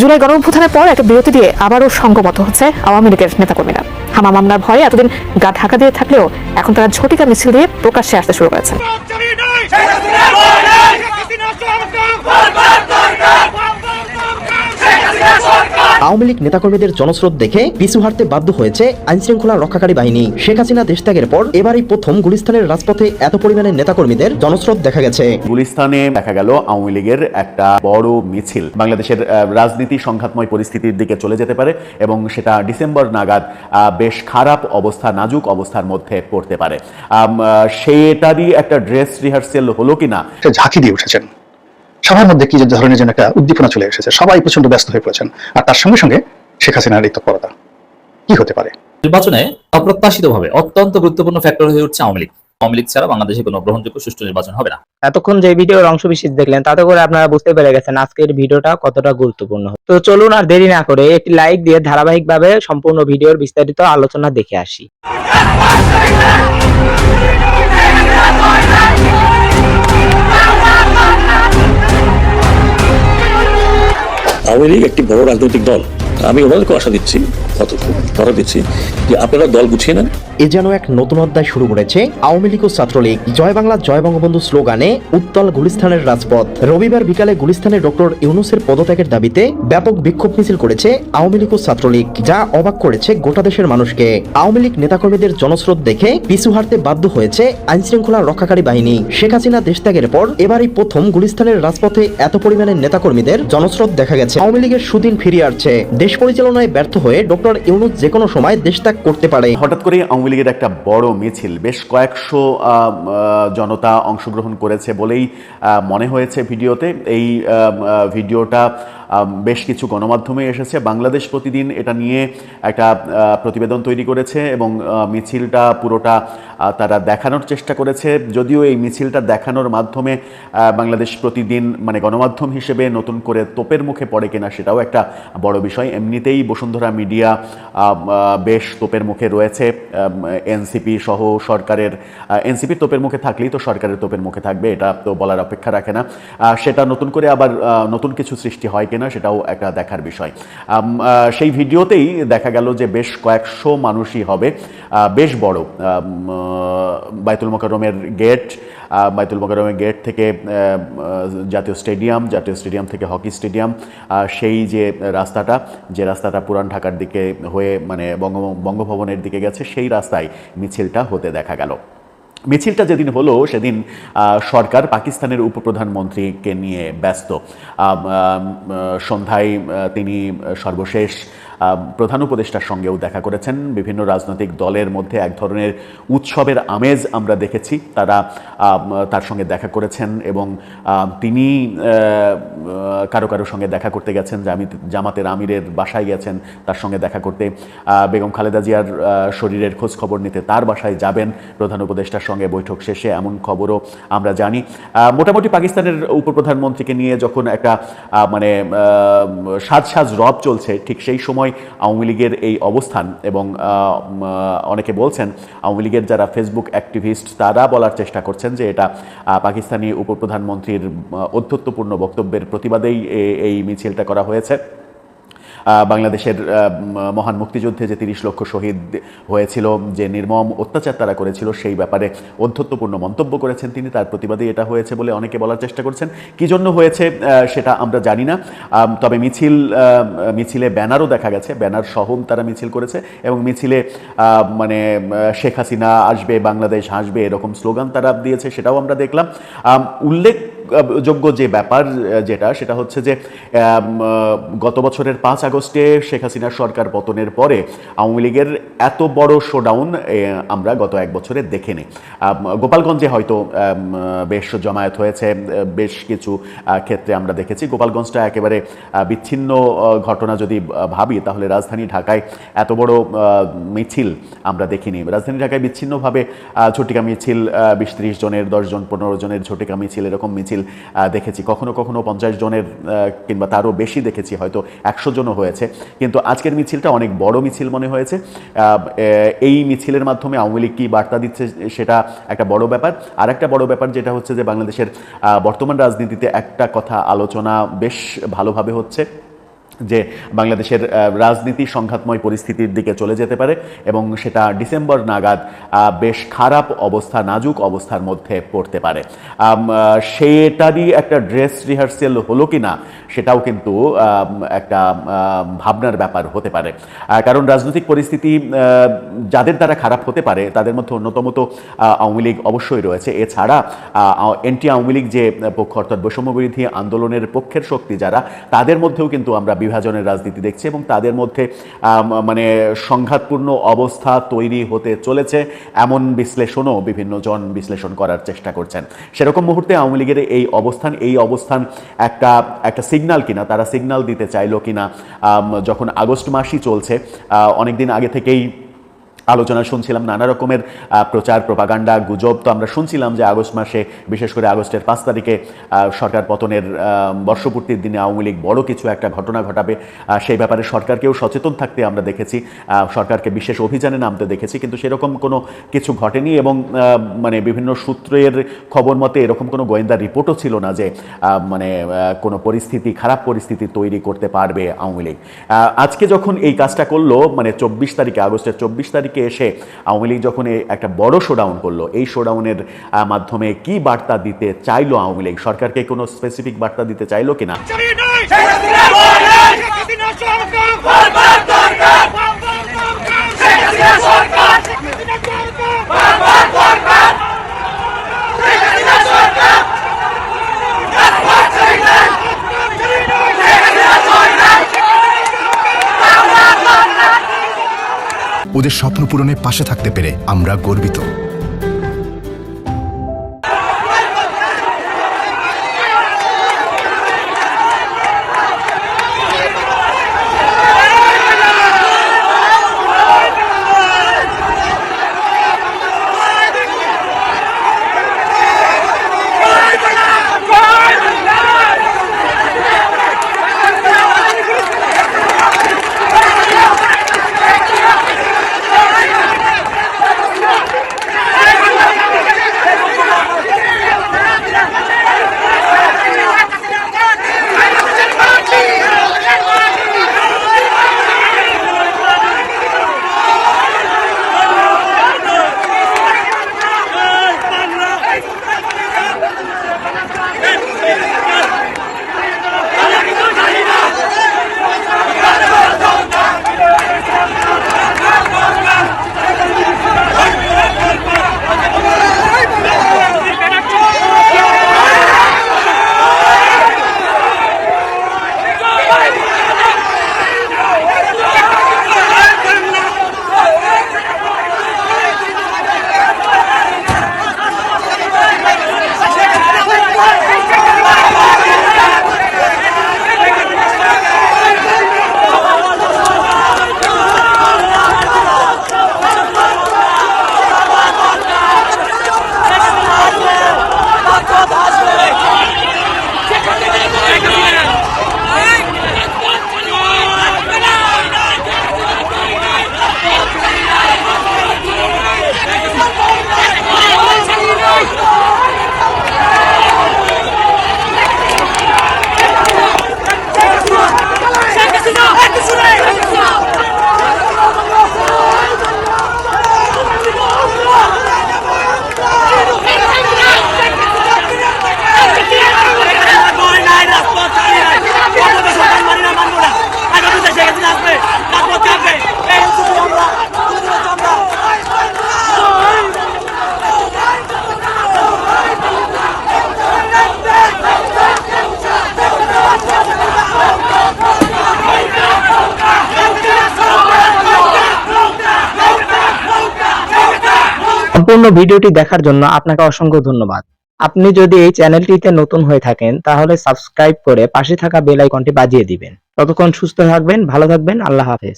জুলাই গণঅভ্যুত্থানের পর একটা বিরতি দিয়ে আবারও সঙ্গমত হচ্ছে আওয়ামী লীগের নেতাকর্মীরা। হামা মামলার ভয়ে এতদিন গা ঢাকা দিয়ে থাকলেও এখন তারা ঝটিকা মিছিল দিয়ে প্রকাশ্যে আসতে শুরু করেছেন আওয়ামী লীগ নেতাকর্মীদের জনস্রোত দেখে পিছু হারতে বাধ্য হয়েছে আইনশৃঙ্খলা রক্ষাকারী বাহিনী। শেখ হাসিনা দেশ ত্যাগের পর এবারই প্রথম গুলিস্তানের রাজপথে এত পরিমাণে নেতাকর্মীদের জনস্রোত দেখা গেছে। গুলিস্তানে দেখা গেল আওয়ামী লীগের একটা বড় মিছিল। বাংলাদেশের আহ, রাজনীতি সংঘাতময় পরিস্থিতির দিকে চলে যেতে পারে এবং সেটা ডিসেম্বর নাগাদ আহ, বেশ খারাপ অবস্থা নাজুক অবস্থার মধ্যে পড়তে পারে। সেটারই একটা ড্রেস রিহার্সেল হলো কিনা? ঝাঁকি দিয়ে উঠেছেন। সবার মধ্যে কি যে ধরনের যেন একটা উদ্দীপনা চলে এসেছে সবাই প্রচণ্ড ব্যস্ত হয়ে পড়েছেন আর তার সঙ্গে সঙ্গে শেখ হাসিনার এই তৎপরতা কি হতে পারে? নির্বাচনে অপ্রত্যাশিতভাবে অত্যন্ত গুরুত্বপূর্ণ ফ্যাক্টর হয়ে উঠছে আওয়ামী লীগ। আওয়ামী লীগ ছাড়া বাংলাদেশে কোনো গ্রহণযোগ্য সুষ্ঠু নির্বাচন হবে না। এতক্ষণ যে ভিডিওর অংশ বিশেষ দেখলেন তাতে করে আপনারা বুঝতে পেরে গেছেন আজকের ভিডিওটা কতটা গুরুত্বপূর্ণ। তো চলুন আর দেরি না করে একটি লাইক দিয়ে ধারাবাহিকভাবে সম্পূর্ণ ভিডিওর বিস্তারিত আলোচনা দেখে আসি। আওয়ামী লীগ একটি বড় রাজনৈতিক দল। আমি ওনাদেরকে আশা দিচ্ছি কথা দিচ্ছি, যে আপনারা দল গুছিয়ে নেন। এ যেন এক নতুন অধ্যায় শুরু করেছে আওয়ামী লীগ ও ছাত্রলীগ। জয় বাংলা, জয় বঙ্গবন্ধু স্লোগানে উত্তল গুলিস্তানের রাজপথ। রবিবার বিকালে গুলিস্তানে ডক্টর ইউনুসের পদত্যাগের দাবিতে ব্যাপক বিক্ষোভ মিছিল করেছে আওয়ামী লীগ ও ছাত্রলীগ, যা অবাক করেছে গোটা দেশের মানুষকে। আওয়ামী লীগ নেতাকর্মীদের জনস্রোত দেখে পিছু হারতে বাধ্য হয়েছে আইনশৃঙ্খলা রক্ষাকারী বাহিনী। শেখ হাসিনা দেশ ত্যাগের পর এবারই প্রথম গুলিস্তানের রাজপথে এত পরিমাণে নেতাকর্মীদের জনস্রোত দেখা গেছে। আওয়ামী লীগের সুদিন ফিরিয়ে আসছে। দেশ পরিচালনায় ব্যর্থ হয়ে ডক্টর ইউনুস যে কোনো সময় দেশ ত্যাগ করতে পারে। হঠাৎ করে আওয়ামী লীগের একটা বড় মিছিল, বেশ কয়েকশো জনতা অংশগ্রহণ করেছে বলেই মনে হয়েছে ভিডিওতে। এই ভিডিওটা বেশ কিছু গণমাধ্যমে এসেছে। বাংলাদেশ প্রতিদিন এটা নিয়ে একটা প্রতিবেদন তৈরি করেছে এবং মিছিলটা পুরোটা তারা দেখানোর চেষ্টা করেছে। যদিও এই মিছিলটা দেখানোর মাধ্যমে বাংলাদেশ প্রতিদিন মানে গণমাধ্যম হিসেবে নতুন করে তোপের মুখে পড়ে কিনা সেটাও একটা বড় বিষয়। এমনিতেই বসুন্ধরা মিডিয়া বেশ তোপের মুখে রয়েছে। এনসিপি সহ সরকারের এনসিপি তোপের মুখে থাকলেই তো সরকারের তোপের মুখে থাকবে, এটা তো বলার অপেক্ষা রাখে না। সেটা নতুন করে আবার নতুন কিছু সৃষ্টি হয় কিনা সেটাও একটা দেখার বিষয়। সেই ভিডিওতেই দেখা গেল যে বেশ কয়েকশো মানুষই হবে। বেশ বড়। বাইতুল মোকাররমের গেট বাইতুল মোকাররমের গেট থেকে জাতীয় স্টেডিয়াম জাতীয় স্টেডিয়াম থেকে হকি স্টেডিয়াম সেই যে রাস্তাটা যে রাস্তাটা পুরান ঢাকার দিকে হয়ে মানে বঙ্গ, বঙ্গভবনের দিকে গেছে, সেই রাস্তায় মিছিলটা হতে দেখা গেল। মিছিলটা যেদিন হলো সেদিন সরকার পাকিস্তানের উপপ্রধানমন্ত্রীকে নিয়ে ব্যস্ত। সন্ধ্যায় তিনি সর্বশেষ প্রধান উপদেষ্টার সঙ্গেও দেখা করেছেন। বিভিন্ন রাজনৈতিক দলের মধ্যে এক ধরনের উৎসবের আমেজ আমরা দেখেছি। তারা তার সঙ্গে দেখা করেছেন এবং তিনি কারও কারও সঙ্গে দেখা করতে গেছেন। জামিত, জামাতের আমিরের বাসায় গেছেন তার সঙ্গে দেখা করতে। বেগম খালেদা জিয়ার শরীরের খোঁজ খবর নিতে তার বাসায় যাবেন প্রধান উপদেষ্টার সঙ্গে বৈঠক শেষে। এমন খবরও আমরা জানি। মোটামুটি পাকিস্তানের উপপ্রধানমন্ত্রীকে নিয়ে যখন একটা মানে সাজ সাজ রব চলছে, ঠিক সেই সময় আওয়ামী লীগের এই অবস্থান এবং অনেকে বলছেন আওয়ামী লীগের যারা ফেসবুক অ্যাক্টিভিস্ট তারা বলার চেষ্টা করছেন যে এটা পাকিস্তানি উপপ্রধানমন্ত্রীর অধ্যত্বপূর্ণ বক্তব্যের প্রতিবাদেই এই মিছিলটা করা হয়েছে। বাংলাদেশের মহান মুক্তিযুদ্ধে যে তিরিশ লক্ষ শহীদ হয়েছিল, যে নির্মম অত্যাচার তারা করেছিল, সেই ব্যাপারে অধ্যত্বপূর্ণ মন্তব্য করেছেন তিনি। তার প্রতিবাদে এটা হয়েছে বলে অনেকে বলার চেষ্টা করছেন। কি জন্য হয়েছে সেটা আমরা জানি না। তবে মিছিল মিছিলে ব্যানারও দেখা গেছে। ব্যানার সহ তারা মিছিল করেছে এবং মিছিলে মানে শেখ হাসিনা আসবে, বাংলাদেশ হাসবে, এরকম স্লোগান তারা দিয়েছে, সেটাও আমরা দেখলাম। উল্লেখ যোগ্য যে ব্যাপার যেটা সেটা হচ্ছে যে গত বছরের পাঁচ আগস্টে শেখ হাসিনার সরকার পতনের পরে আওয়ামী লীগের এত বড় শোডাউন আমরা গত এক বছরে দেখিনি। আম, গোপালগঞ্জে হয়তো বেশ জমায়েত হয়েছে বেশ কিছু ক্ষেত্রে আমরা দেখেছি। গোপালগঞ্জটা একেবারে বিচ্ছিন্ন ঘটনা যদি ভাবি তাহলে রাজধানী ঢাকায় এত বড় মিছিল আমরা দেখিনি। রাজধানী ঢাকায় বিচ্ছিন্নভাবে ঝটিকা মিছিল বিশ ত্রিশ জনের দশ জন পনেরো জনের ঝটিকা মিছিল এরকম মিছিল আহ, দেখেছি। কখনো কখনো পঞ্চাশ জনের কিংবা তারও বেশি দেখেছি হয়তো একশো জনও হয়েছে। কিন্তু আজকের মিছিলটা অনেক বড় মিছিল মনে হয়েছে। এই মিছিলের মাধ্যমে আওয়ামী লীগ কী বার্তা দিচ্ছে সেটা একটা বড় ব্যাপার। আর একটা বড় ব্যাপার যেটা হচ্ছে যে বাংলাদেশের বর্তমান রাজনীতিতে একটা কথা আলোচনা বেশ ভালোভাবে হচ্ছে। যে বাংলাদেশের রাজনীতি সংঘাতময় পরিস্থিতির দিকে চলে যেতে পারে এবং সেটা ডিসেম্বর নাগাদ বেশ খারাপ অবস্থা, নাজুক অবস্থার মধ্যে পড়তে পারে। সেটারই একটা ড্রেস রিহার্সেল হলো কি না সেটাও কিন্তু একটা ভাবনার ব্যাপার হতে পারে। কারণ রাজনৈতিক পরিস্থিতি যাদের দ্বারা খারাপ হতে পারে, তাদের মধ্যে অন্যতম তো আওয়ামী লীগ অবশ্যই রয়েছে। এছাড়া এনটি আওয়ামী লীগ যে পক্ষ অর্থাৎ বৈষম্য বিরোধী আন্দোলনের পক্ষের শক্তি যারা, তাদের মধ্যেও কিন্তু আমরা বিভাজনের রাজনীতি দেখছে এবং তাদের মধ্যে মানে সংঘাতপূর্ণ অবস্থা তৈরি হতে চলেছে। এমন বিশ্লেষণও বিভিন্ন জন বিশ্লেষণ করার চেষ্টা করছেন। সেরকম মুহূর্তে আওয়ামী লীগের এই অবস্থান এই অবস্থান একটা একটা সিগনাল কিনা, তারা সিগনাল দিতে চাইল কিনা যখন আগস্ট মাসই চলছে অনেকদিন আগে থেকেই আলোচনা শুনছিলাম, নানা রকমের প্রচার, প্রপাগান্ডা, গুজব। তো আমরা শুনছিলাম যে আগস্ট মাসে, বিশেষ করে আগস্টের পাঁচ তারিখে সরকার পতনের বর্ষপূর্তির দিনে আওয়ামী লীগ বড় কিছু একটা ঘটনা ঘটাবে। সেই ব্যাপারে সরকারকেও সচেতন থাকতে আমরা দেখেছি। সরকারকে বিশেষ অভিযানে নামতে দেখেছি, কিন্তু সেরকম কোনো কিছু ঘটেনি এবং মানে বিভিন্ন সূত্রের খবর মতে এরকম কোনো গোয়েন্দা রিপোর্টও ছিল না যে মানে কোনো পরিস্থিতি, খারাপ পরিস্থিতি তৈরি করতে পারবে আওয়ামী লীগ। আজকে যখন এই কাজটা করল মানে চব্বিশ তারিখে, আগস্টের চব্বিশ তারিখে এসে আওয়ামী লীগ যখন একটা বড় শোডাউন করল, এই শোডাউনের মাধ্যমে কি বার্তা দিতে চাইলো আওয়ামী লীগ? সরকারকে কোনো স্পেসিফিক বার্তা দিতে চাইলো কিনা? সরকার বারবার দরকার শেখ হাসিনা সরকার শেখ হাসিনা সরকার বারবার দরকার শেখ হাসিনা সরকার বারবার চাই নাই শেখ হাসিনা সরকার ওদের স্বপ্ন পূরণে পাশে থাকতে পেরে আমরা গর্বিত। সম্পূর্ণ ভিডিওটি দেখার জন্য আপনাকে অসংখ্য ধন্যবাদ। আপনি যদি এই চ্যানেলটিতে নতুন হয়ে থাকেন, তাহলে সাবস্ক্রাইব করে পাশে থাকা বেল আইকনটি বাজিয়ে দিবেন। ততক্ষণ সুস্থ থাকবেন, ভালো থাকবেন, আল্লাহ হাফেজ।